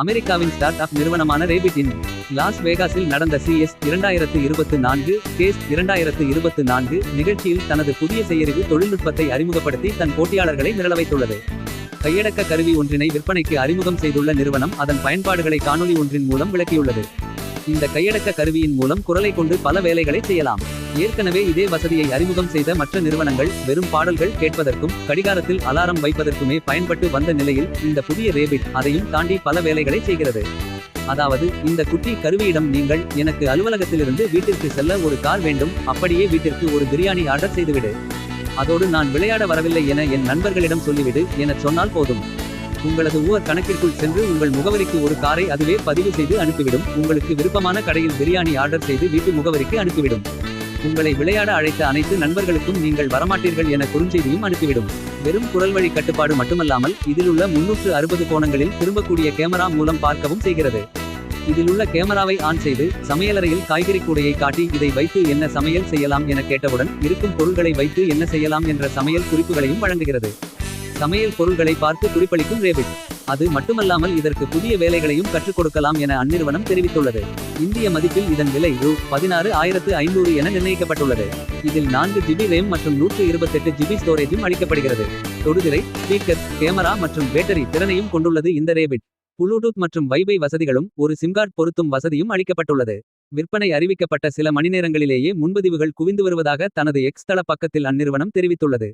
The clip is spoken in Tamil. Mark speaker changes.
Speaker 1: அமெரிக்காவின் ஸ்டார்ட் அப் நிறுவனமான ரேபிட் இன் லாஸ் வேகாஸில் நடந்த சிஎஸ் இரண்டாயிரத்து இருபத்து நான்கு கேஸ் இரண்டாயிரத்து இருபத்து நான்கு நிகழ்ச்சியில் தனது புதிய செயறிவு தொழில்நுட்பத்தை அறிமுகப்படுத்தி தன் போட்டியாளர்களை மிரள வைத்துள்ளது. கையடக்க கருவி ஒன்றினை விற்பனைக்கு அறிமுகம் செய்துள்ள நிறுவனம் அதன் பயன்பாடுகளை காணொளி ஒன்றின் மூலம் விளக்கியுள்ளது. இந்த கையடக்க கருவியின் மூலம் குரலை கொண்டு பல வேலைகளை செய்யலாம். ஏற்கனவே இதே வசதியை அறிமுகம் செய்த மற்ற நிறுவனங்கள் வெறும் பாடல்கள் கேட்பதற்கும் கடிகாரத்தில் அலாரம் வைப்பதற்குமே பயன்பட்டு வந்த நிலையில் இந்த புதிய ரேபிட் அதையும் தாண்டி பல வேலைகளை செய்கிறது. அதாவது இந்த குட்டி கருவியிடம் நீங்கள் எனக்கு அலுவலகத்திலிருந்து வீட்டிற்கு செல்ல ஒரு கார் வேண்டும் அப்படியே வீட்டிற்கு ஒரு பிரியாணி ஆர்டர் செய்துவிடு. அதோடு நான் விளையாட வரவில்லை என என் நண்பர்களிடம் சொல்லிவிடு எனச் சொன்னால் போதும். உங்களது ஊர் கணக்கிற்குள் சென்று உங்கள் முகவரிக்கு ஒரு காரை அதுவே பதிவு செய்து அனுப்பிவிடும். உங்களுக்கு விருப்பமான கடையில் பிரியாணி ஆர்டர் செய்து வீட்டு முகவரிக்கு அனுப்பிவிடும். உங்களை விளையாட அழைத்த அனைத்து நண்பர்களுக்கும் நீங்கள் வரமாட்டீர்கள் என குறுஞ்செய்தியும் அனுப்பிவிடும். வெறும் குரல் வழி கட்டுப்பாடு மட்டுமல்லாமல் இதில் உள்ள முன்னூற்று அறுபது கோணங்களில் திரும்பக்கூடிய கேமரா மூலம் பார்க்கவும் செய்கிறது. இதில் உள்ள கேமராவை ஆன் செய்து சமையலறையில் காய்கறி கூடையை காட்டி இதை வைத்து என்ன சமையல் செய்யலாம் என கேட்டவுடன் இருக்கும் பொருள்களை வைத்து என்ன செய்யலாம் என்ற சமையல் குறிப்புகளையும் வழங்குகிறது. சமையல் பொருள்களை பார்த்து குறிப்பளிக்கும் ரேபிட். அது மட்டுமல்லாமல் இதற்கு புதிய வேலைகளையும் கற்றுக் கொடுக்கலாம் என அந்நிறுவனம் தெரிவித்துள்ளது. இந்திய மதிப்பில் இதன் விலை ரூ. பதினாறு ஆயிரத்து ஐநூறு என நிர்ணயிக்கப்பட்டுள்ளது. இதில் நான்கு ஜிபி ரேம் மற்றும் நூற்று இருபத்தெட்டு ஜிபி ஸ்டோரேஜும் அளிக்கப்படுகிறது. தொடுதிரை ஸ்பீக்கர் கேமரா மற்றும் பேட்டரி திறனையும் கொண்டுள்ளது இந்த ரேபிட். ப்ளூடூத் மற்றும் வைபை வசதிகளும் ஒரு சிம்கார்ட் பொருத்தும் வசதியும் அளிக்கப்பட்டுள்ளது. விற்பனை அறிவிக்கப்பட்ட சில மணிநேரங்களிலேயே முன்பதிவுகள் குவிந்து வருவதாக தனது எக்ஸ் தள பக்கத்தில் அந்நிறுவனம் தெரிவித்துள்ளது.